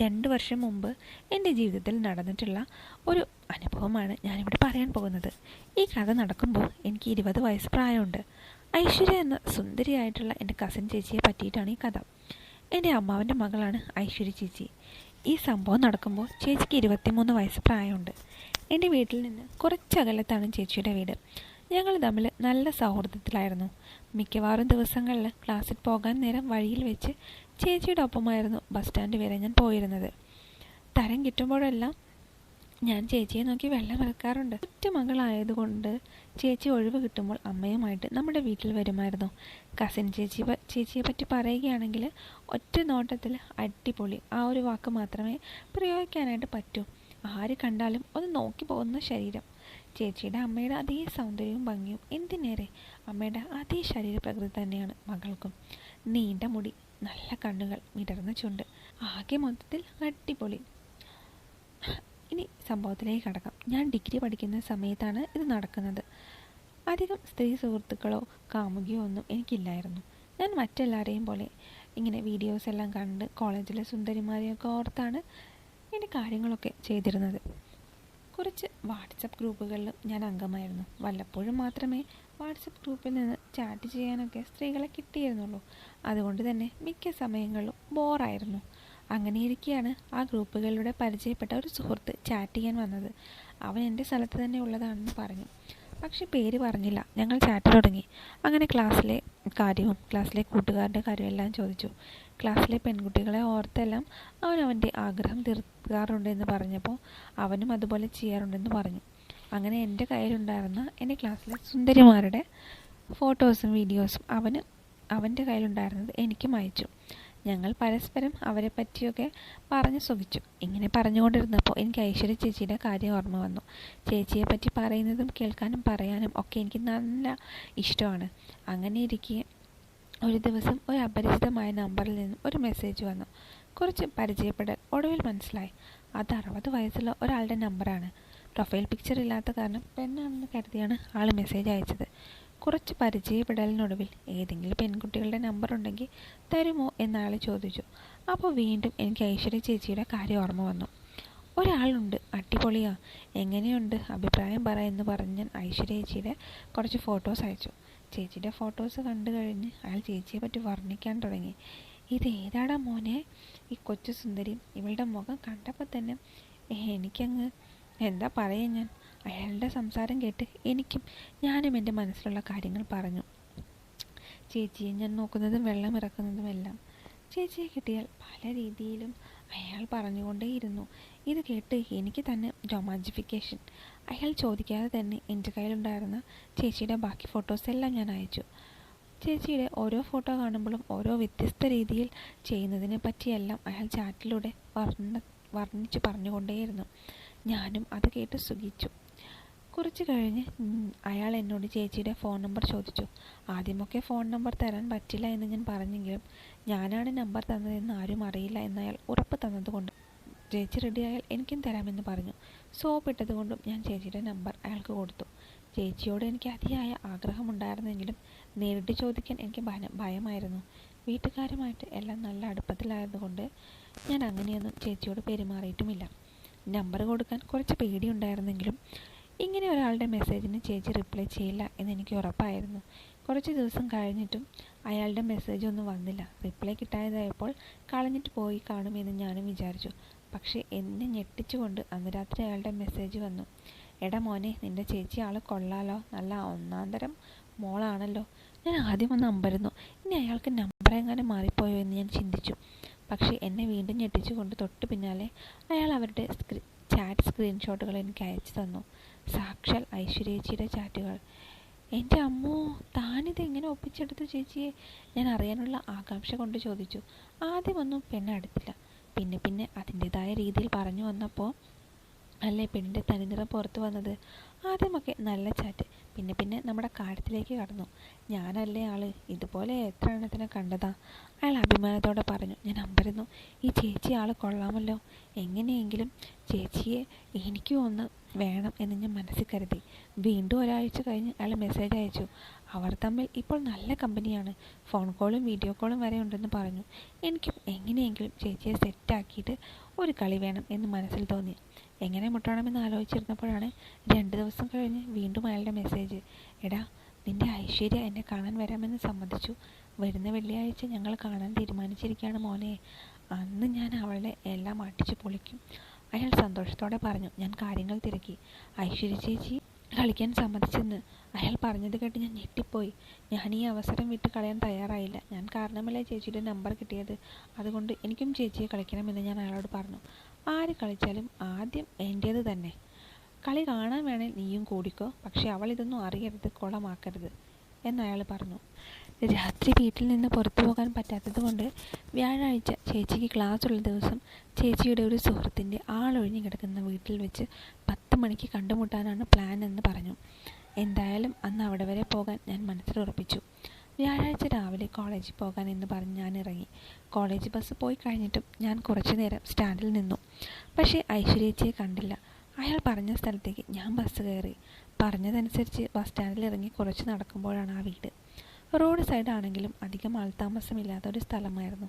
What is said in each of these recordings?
രണ്ട് വർഷം മുമ്പ് എന്റെ ജീവിതത്തിൽ നടന്നിട്ടുള്ള ഒരു അനുഭവമാണ് ഞാനിവിടെ പറയാൻ പോകുന്നത്. ഈ കഥ നടക്കുമ്പോൾ എനിക്ക് ഇരുപത് വയസ്സ് പ്രായമുണ്ട്. ഐശ്വര്യ എന്ന സുന്ദരിയായിട്ടുള്ള എന്റെ കസിൻ ചേച്ചിയെ പറ്റിയിട്ടാണ് ഈ കഥ. എന്റെ അമ്മാവന്റെ മകളാണ് ഐശ്വര്യ ചേച്ചി. ഈ സംഭവം നടക്കുമ്പോൾ ചേച്ചിക്ക് ഇരുപത്തിമൂന്ന് വയസ്സ് പ്രായമുണ്ട്. എന്റെ വീട്ടിൽ നിന്ന് കുറച്ചകലത്താണ് ചേച്ചിയുടെ വീട്. ഞങ്ങൾ തമ്മിൽ നല്ല സൗഹൃദത്തിലായിരുന്നു. മിക്കവാറും ദിവസങ്ങളിൽ ക്ലാസ്സിൽ പോകാൻ നേരം വഴിയിൽ വെച്ച് ചേച്ചിയുടെ ഒപ്പമായിരുന്നു ബസ് സ്റ്റാൻഡ് വരെ ഞാൻ പോയിരുന്നത്. തരം കിട്ടുമ്പോഴെല്ലാം ഞാൻ ചേച്ചിയെ നോക്കി വെള്ളം ഇറക്കാറുണ്ട് ഒറ്റ മകളായതുകൊണ്ട് ചേച്ചി ഒഴിവ് കിട്ടുമ്പോൾ അമ്മയുമായിട്ട് നമ്മുടെ വീട്ടിൽ വരുമായിരുന്നു. കസിൻ ചേച്ചി ചേച്ചിയെ പറ്റി പറയുകയാണെങ്കിൽ ഒറ്റ നോട്ടത്തിൽ അടിപൊളി. ആ ഒരു വാക്ക് മാത്രമേ പ്രയോഗിക്കാനായിട്ട് പറ്റൂ. ആര് കണ്ടാലും ഒന്ന് നോക്കി പോകുന്ന ശരീരം. ചേച്ചിയുടെ അമ്മയുടെ അതേ സൗന്ദര്യവും ഭംഗിയും എന്തിനേറെ? അമ്മയുടെ അതേ ശരീരപ്രകൃതി തന്നെയാണ് മകൾക്കും. നീണ്ട മുടി നല്ല കണ്ണുകൾ വിടർന്ന ചുണ്ട് ആകെ മൊത്തത്തിൽ അടിപൊളി. ഇനി സംഭവത്തിലേക്ക് കടക്കാം. ഞാൻ ഡിഗ്രി പഠിക്കുന്ന സമയത്താണ് ഇത് നടക്കുന്നത്. അധികം സ്ത്രീ സുഹൃത്തുക്കളോ കാമുകിയോ ഒന്നും എനിക്കില്ലായിരുന്നു. ഞാൻ മറ്റെല്ലാവരെയും പോലെ ഇങ്ങനെ വീഡിയോസ് എല്ലാം കണ്ട് കോളേജിലെ സുന്ദരിമാരെയൊക്കെ ഓർത്താണ് എന്റെ കാര്യങ്ങളൊക്കെ ചെയ്തിരുന്നത്. കുറച്ച് വാട്സപ്പ് ഗ്രൂപ്പുകളിൽ ഞാൻ അംഗമായിരുന്നു. വല്ലപ്പോഴും മാത്രമേ വാട്സപ്പ് ഗ്രൂപ്പിൽ നിന്ന് ചാറ്റ് ചെയ്യാനൊക്കെ സ്ത്രീകളെ കിട്ടിയിരുന്നുള്ളൂ. അതുകൊണ്ട് തന്നെ മിക്ക സമയങ്ങളിലും ബോറായിരുന്നു. അങ്ങനെ ഇരിക്കെയാണ് ആ ഗ്രൂപ്പുകളിലൂടെ പരിചയപ്പെട്ട ഒരു സുഹൃത്ത് ചാറ്റ് ചെയ്യാൻ വന്നത്. അവൻ എന്റെ സ്ഥലത്ത് തന്നെ ഉള്ളതാണെന്ന് പറഞ്ഞു. പക്ഷെ പേര് പറഞ്ഞില്ല. ഞങ്ങൾ ചാറ്റ് തുടങ്ങി. അങ്ങനെ ക്ലാസ്സിലെ കാര്യവും ക്ലാസ്സിലെ കൂട്ടുകാരുടെ കാര്യവും എല്ലാം ചോദിച്ചു. ക്ലാസ്സിലെ പെൺകുട്ടികളെ ഓർത്തെല്ലാം അവൻ അവന്റെ ആഗ്രഹം തീർക്കാറുണ്ടെന്ന് പറഞ്ഞപ്പോൾ അവനും അതുപോലെ ചെയ്യാറുണ്ടെന്ന് പറഞ്ഞു. അങ്ങനെ എന്റെ കയ്യിലുണ്ടായിരുന്ന എന്റെ ക്ലാസ്സിലെ സുന്ദരിമാരുടെ ഫോട്ടോസും വീഡിയോസും അവന് അവന്റെ കയ്യിലുണ്ടായിരുന്നത് എനിക്കും അയച്ചു. ഞങ്ങൾ പരസ്പരം അവരെ പറ്റിയൊക്കെ പറഞ്ഞ് സുഖിച്ചു. ഇങ്ങനെ പറഞ്ഞുകൊണ്ടിരുന്നപ്പോൾ എനിക്ക് ഐശ്വര്യ ചേച്ചിയുടെ കാര്യം ഓർമ്മ വന്നു. ചേച്ചിയെ പറ്റി പറയുന്നതും കേൾക്കാനും പറയാനും ഒക്കെ എനിക്ക് നല്ല ഇഷ്ടമാണ്. അങ്ങനെ ഇരിക്കെ ഒരു ദിവസം ഒരു അപരിചിതമായ നമ്പറിൽ നിന്നും ഒരു മെസ്സേജ് വന്നു. കുറച്ച് പരിചയപ്പെടൽ ഒടുവിൽ മനസ്സിലായി. അത് അറുപത് വയസ്സുള്ള ഒരാളുടെ നമ്പറാണ് പ്രൊഫൈൽ പിക്ചർ ഇല്ലാത്ത കാരണം പെണ്ണാണെന്ന് കരുതിയാണ് ആൾ മെസ്സേജ് അയച്ചത്. കുറച്ച് പരിചയപ്പെടലിനൊടുവിൽ ഏതെങ്കിലും പെൺകുട്ടികളുടെ നമ്പർ ഉണ്ടെങ്കിൽ തരുമോ എന്നയാൾ ചോദിച്ചു. അപ്പോൾ വീണ്ടും എനിക്ക് ഐശ്വര്യ ചേച്ചിയുടെ കാര്യം ഓർമ്മ വന്നു. ഒരാളുണ്ട് അടിപൊളിയാ. എങ്ങനെയുണ്ട്? അഭിപ്രായം പറ എന്ന് പറഞ്ഞ് ഞാൻ ഐശ്വര്യ ചേച്ചിയുടെ കുറച്ച് ഫോട്ടോസ് അയച്ചു. ചേച്ചിയുടെ ഫോട്ടോസ് കണ്ടു കഴിഞ്ഞ് അയാൾ ചേച്ചിയെ പറ്റി വർണിക്കാൻ തുടങ്ങി. ഇത് ഏതാടാ മോനെ? ഈ കൊച്ചു സുന്ദരി ഇവളുടെ മുഖം കണ്ടപ്പോൾ തന്നെ എനിക്കങ്ങ് എന്താ പറയുക ഞാൻ? അയാളുടെ സംസാരം കേട്ട് എനിക്കും ഞാനും എന്റെ മനസ്സിലുള്ള കാര്യങ്ങൾ പറഞ്ഞു. ചേച്ചിയെ ഞാൻ നോക്കുന്നതും വെള്ളം ഇറക്കുന്നതുമെല്ലാം ചേച്ചിയെ കിട്ടിയാൽ പല രീതിയിലും അയാൾ പറഞ്ഞുകൊണ്ടേയിരുന്നു. ഇത് കേട്ട് എനിക്ക് തന്നെ റൊമാന്റിഫിക്കേഷൻ അയാൾ ചോദിക്കാതെ തന്നെ എന്റെ കയ്യിലുണ്ടായിരുന്ന ചേച്ചിയുടെ ബാക്കി ഫോട്ടോസ് എല്ലാം ഞാൻ അയച്ചു. ചേച്ചിയുടെ ഓരോ ഫോട്ടോ കാണുമ്പോഴും ഓരോ വ്യത്യസ്ത രീതിയിൽ ചെയ്യുന്നതിനെ പറ്റിയെല്ലാം അയാൾ ചാറ്റിലൂടെ വർണ വർണിച്ച് പറഞ്ഞുകൊണ്ടേയിരുന്നു. ഞാനും അത് കേട്ട് സുഖിച്ചു. കുറച്ച് കഴിഞ്ഞ് അയാൾ എന്നോട് ചേച്ചിയുടെ ഫോൺ നമ്പർ ചോദിച്ചു. ആദ്യമൊക്കെ ഫോൺ നമ്പർ തരാൻ പറ്റില്ല എന്ന് ഞാൻ പറഞ്ഞെങ്കിലും ഞാനാണ് നമ്പർ തന്നതെന്ന് ആരും അറിയില്ല എന്ന് അയാൾ ഉറപ്പ് തന്നതുകൊണ്ട് ചേച്ചി റെഡിയായാൽ എനിക്കും തരാമെന്ന് പറഞ്ഞു. സോപ്പ് ഇട്ടതുകൊണ്ടും ഞാൻ ചേച്ചിയുടെ നമ്പർ അയാൾക്ക് കൊടുത്തു. ചേച്ചിയോട് എനിക്ക് അതിയായ ആഗ്രഹമുണ്ടായിരുന്നെങ്കിലും നേരിട്ട് ചോദിക്കാൻ എനിക്ക് ഭയ- ഭയമായിരുന്നു. വീട്ടുകാരുമായിട്ട് എല്ലാം നല്ല അടുപ്പത്തിലായതുകൊണ്ട് ഞാൻ അങ്ങനെയൊന്നും ചേച്ചിയോട് പെരുമാറിയിട്ടുമില്ല. നമ്പർ കൊടുക്കാൻ കുറച്ച് പേടിയുണ്ടായിരുന്നെങ്കിലും ഇങ്ങനെ ഒരാളുടെ മെസ്സേജിന് ചേച്ചി റിപ്ലൈ ചെയ്യില്ല എന്നെനിക്ക് ഉറപ്പായിരുന്നു. കുറച്ച് ദിവസം കഴിഞ്ഞിട്ടും അയാളുടെ മെസ്സേജ് ഒന്നും വന്നില്ല. റിപ്ലൈ കിട്ടാതായപ്പോൾ കളഞ്ഞിട്ട് പോയി കാണുമെന്ന് ഞാനും വിചാരിച്ചു. പക്ഷേ എന്നെ ഞെട്ടിച്ചുകൊണ്ട് അന്ന് രാത്രി അയാളുടെ മെസ്സേജ് വന്നു. എടാ മോനെ നിന്റെ ചേച്ചി ആൾ കൊള്ളാലോ. നല്ല ഒന്നാം തരം മോളാണല്ലോ. ഞാൻ ആദ്യം ഒന്ന് അമ്പരുന്നു. ഇനി അയാൾക്ക് നമ്പർ എങ്ങനെ മാറിപ്പോയോ എന്ന് ഞാൻ ചിന്തിച്ചു. പക്ഷേ എന്നെ വീണ്ടും ഞെട്ടിച്ചുകൊണ്ട് തൊട്ട് പിന്നാലെ അയാൾ അവരുടെ സ്ക്രീ ചാറ്റ് സ്ക്രീൻഷോട്ടുകൾ എനിക്ക് അയച്ചു തന്നു. സാക്ഷാൽ ഐശ്വര്യേച്ചിയുടെ ചാറ്റുകൾ. എന്റെ അമ്മോ താനിത് എങ്ങനെ ഒപ്പിച്ചെടുത്തു ചേച്ചിയെ? ഞാൻ അറിയാനുള്ള ആകാംക്ഷ കൊണ്ട് ചോദിച്ചു. ആദ്യമൊന്നും പെണ്ണ് അടുത്തില്ല. പിന്നെ പിന്നെ അതിന്റെതായ രീതിയിൽ പറഞ്ഞു വന്നപ്പോൾ അല്ലേ? പെണ്ണിന്റെ തനിനിറം പുറത്തു വന്നത്. ആദ്യമൊക്കെ നല്ല ചാറ്റ്. പിന്നെ പിന്നെ നമ്മുടെ കാര്യത്തിലേക്ക് കടന്നു. ഞാനല്ലേ ആൾ? ഇതുപോലെ എത്ര എണ്ണത്തിനെ കണ്ടതാ? അയാൾ അഭിമാനത്തോടെ പറഞ്ഞു ഞാൻ അമ്പരുന്നു. ഈ ചേച്ചി ആൾ കൊള്ളാമല്ലോ. എങ്ങനെയെങ്കിലും ചേച്ചിയെ എനിക്കും ഒന്ന് വേണം എന്ന് ഞാൻ മനസ്സിൽ കരുതി. വീണ്ടും ഒരാഴ്ച കഴിഞ്ഞ് അയാൾ മെസ്സേജ് അയച്ചു. അവർ തമ്മിൽ ഇപ്പോൾ നല്ല കമ്പനിയാണ്. ഫോൺ കോളും വീഡിയോ കോളും വരെ ഉണ്ടെന്ന് പറഞ്ഞു. എനിക്കും എങ്ങനെയെങ്കിലും ചേച്ചിയെ സെറ്റാക്കിയിട്ട് ഒരു കളി വേണം എന്ന് മനസ്സിൽ തോന്നി. എങ്ങനെ മുട്ടണമെന്ന് ആലോചിച്ചിരുന്നപ്പോഴാണ് രണ്ട് ദിവസം കഴിഞ്ഞ് വീണ്ടും അയാളുടെ മെസ്സേജ് എടാ നിന്റെ ഐശ്വര്യ എന്നെ കാണാൻ വരാമെന്ന് സമ്മതിച്ചു. വരുന്ന വെള്ളിയാഴ്ച ഞങ്ങൾ കാണാൻ തീരുമാനിച്ചിരിക്കുകയാണ് മോനെ. അന്ന് ഞാൻ അവളെ എല്ലാം അടിച്ചു പൊളിക്കും. അയാൾ സന്തോഷത്തോടെ പറഞ്ഞു ഞാൻ കാര്യങ്ങൾ തിരക്കി. ഐശ്വര്യ ചേച്ചി കളിക്കാൻ സമ്മതിച്ചെന്ന് അയാൾ പറഞ്ഞത് കേട്ട് ഞാൻ ഞെട്ടിപ്പോയി. ഞാൻ ഈ അവസരം വിട്ട് കളയാൻ തയ്യാറായില്ല. ഞാൻ കാരണമല്ലേ ചേച്ചിയുടെ നമ്പർ കിട്ടിയത്? അതുകൊണ്ട് എനിക്കും ചേച്ചിയെ കളിക്കണമെന്ന് ഞാൻ അയാളോട് പറഞ്ഞു. ആര് കളിച്ചാലും ആദ്യം എന്റേത് തന്നെ. കളി കാണാൻ വേണേൽ നീയും കൂടിക്കോ. പക്ഷെ അവൾ ഇതൊന്നും അറിയരുത് കുളമാക്കരുത്. എന്നയാൾ പറഞ്ഞു. രാത്രി വീട്ടിൽ നിന്ന് പുറത്തു പോകാൻ പറ്റാത്തതുകൊണ്ട് വ്യാഴാഴ്ച ചേച്ചിക്ക് ക്ലാസ് ഉള്ള ദിവസം ചേച്ചിയുടെ ഒരു സുഹൃത്തിന്റെ ആളൊഴിഞ്ഞു കിടക്കുന്ന വീട്ടിൽ വെച്ച് പത്ത് മണിക്ക് കണ്ടുമുട്ടാനാണ് പ്ലാൻ എന്ന് പറഞ്ഞു. എന്തായാലും അന്ന് അവിടെ വരെ പോകാൻ ഞാൻ മനസ്സിലുറപ്പിച്ചു വ്യാഴാഴ്ച രാവിലെ കോളേജിൽ പോകാൻ എന്ന് പറഞ്ഞ് ഞാൻ ഇറങ്ങി. കോളേജ് ബസ് പോയി കഴിഞ്ഞിട്ടും ഞാൻ കുറച്ചു നേരം സ്റ്റാൻഡിൽ നിന്നു. പക്ഷേ ഐശ്വര്യച്ചിയെ കണ്ടില്ല. അയാൾ പറഞ്ഞ സ്ഥലത്തേക്ക് ഞാൻ ബസ് കയറി. പറഞ്ഞതനുസരിച്ച് ബസ് സ്റ്റാൻഡിൽ ഇറങ്ങി കുറച്ച് നടക്കുമ്പോഴാണ് ആ വീട്. റോഡ് സൈഡാണെങ്കിലും അധികം ആൾതാമസമില്ലാത്ത ഒരു സ്ഥലമായിരുന്നു.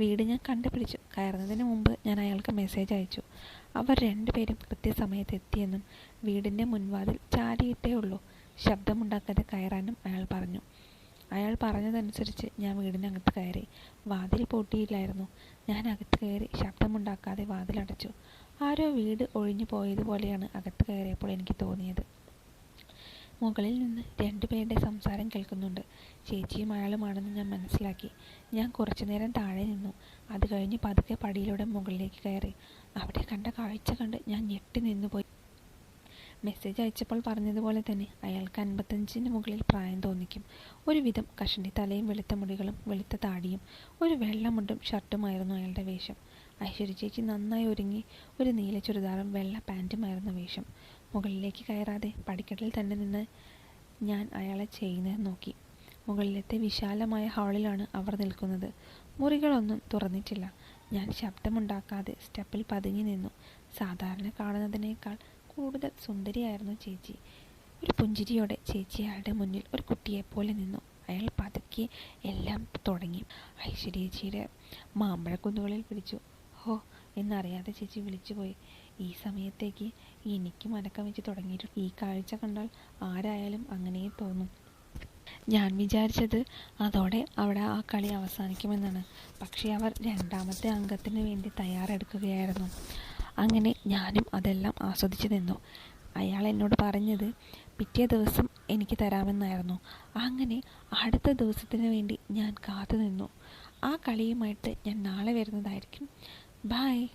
വീട് ഞാൻ കണ്ടുപിടിച്ചു. കയറുന്നതിന് മുമ്പ് ഞാൻ അയാൾക്ക് മെസ്സേജ് അയച്ചു. അവർ രണ്ടുപേരും കൃത്യസമയത്ത് എത്തിയെന്നും വീടിന്റെ മുൻവാതിൽ ചാരിയിട്ടേ ഉള്ളൂ. ശബ്ദമുണ്ടാക്കാതെ കയറാനും അയാൾ പറഞ്ഞു. അയാൾ പറഞ്ഞതനുസരിച്ച് ഞാൻ വീടിനകത്ത് കയറി വാതിൽ പൂട്ടിയില്ലായിരുന്നു. ഞാൻ അകത്ത് കയറി ശബ്ദമുണ്ടാക്കാതെ വാതിലടച്ചു. ആരോ വീട് ഒഴിഞ്ഞു പോയതുപോലെയാണ് അകത്ത് കയറിയപ്പോൾ എനിക്ക് തോന്നിയത്. മുകളിൽ നിന്ന് രണ്ടുപേരുടെ സംസാരം കേൾക്കുന്നുണ്ട്. ചേച്ചിയും അയാളുമാണെന്ന് ഞാൻ മനസ്സിലാക്കി. ഞാൻ കുറച്ചു നേരം താഴെ നിന്നു. അത് കഴിഞ്ഞ് പതുക്കെ പടിയിലൂടെ മുകളിലേക്ക് കയറി. അവിടെ കണ്ട കാഴ്ച കണ്ട് ഞാൻ ഞെട്ടി നിന്നുപോയി മെസ്സേജ് അയച്ചപ്പോൾ പറഞ്ഞതുപോലെ തന്നെ അയാൾക്ക് അൻപത്തഞ്ചിന് മുകളിൽ പ്രായം തോന്നിക്കും. ഒരുവിധം കഷണ്ടി തലയും വെളുത്ത മുടികളും വെളുത്ത താടിയും ഒരു വെള്ളമുണ്ടും ഷർട്ടുമായിരുന്നു അയാളുടെ വേഷം. ഐശ്വര്യ ചേച്ചി നന്നായി ഒരുങ്ങി ഒരു നീല ചുരിദാറും വെള്ള പാന്റുമായിരുന്നു വേഷം. മുകളിലേക്ക് കയറാതെ പടിക്കെട്ടിൽ തന്നെ നിന്ന് ഞാൻ അയാളെ ചെയ്യുന്ന നോക്കി. മുകളിലത്തെ വിശാലമായ ഹാളിലാണ് അവർ നിൽക്കുന്നത്. മുറികളൊന്നും തുറന്നിട്ടില്ല. ഞാൻ ശബ്ദമുണ്ടാക്കാതെ സ്റ്റെപ്പിൽ പതുങ്ങി നിന്നു. സാധാരണ കാണുന്നതിനേക്കാൾ കൂടുതൽ സുന്ദരിയായിരുന്നു ചേച്ചി. ഒരു പുഞ്ചിരിയോടെ ചേച്ചി അയാളുടെ മുന്നിൽ ഒരു കുട്ടിയെപ്പോലെ നിന്നു. അയാൾ പതുക്കെ എല്ലാം തുടങ്ങി. ഐശ്വര്യേച്ചിയുടെ മാമ്പഴക്കുന്നുകളിൽ പിടിച്ചു. ഹോ എന്നറിയാതെ ചേച്ചി വിളിച്ചുപോയി. ഈ സമയത്തേക്ക് എനിക്ക് മനക്കം വെച്ച് തുടങ്ങിയിട്ടുണ്ട്. ഈ കാഴ്ച കണ്ടാൽ ആരായാലും അങ്ങനെ തോന്നും. ഞാൻ വിചാരിച്ചത് അതോടെ അവിടെ ആ കളി അവസാനിക്കുമെന്നാണ്. പക്ഷേ അവർ രണ്ടാമത്തെ അംഗത്തിന് വേണ്ടി തയ്യാറെടുക്കുകയായിരുന്നു. അങ്ങനെ ഞാനും അതെല്ലാം ആസ്വദിച്ചു നിന്നു. അയാൾ എന്നോട് പറഞ്ഞത് പിറ്റേ ദിവസം എനിക്ക് തരാമെന്നായിരുന്നു. അങ്ങനെ അടുത്ത ദിവസത്തിന് വേണ്ടി ഞാൻ കാത്തു നിന്നു ആ കളിയുമായിട്ട് ഞാൻ നാളെ വരുന്നതായിരിക്കും. ബായ്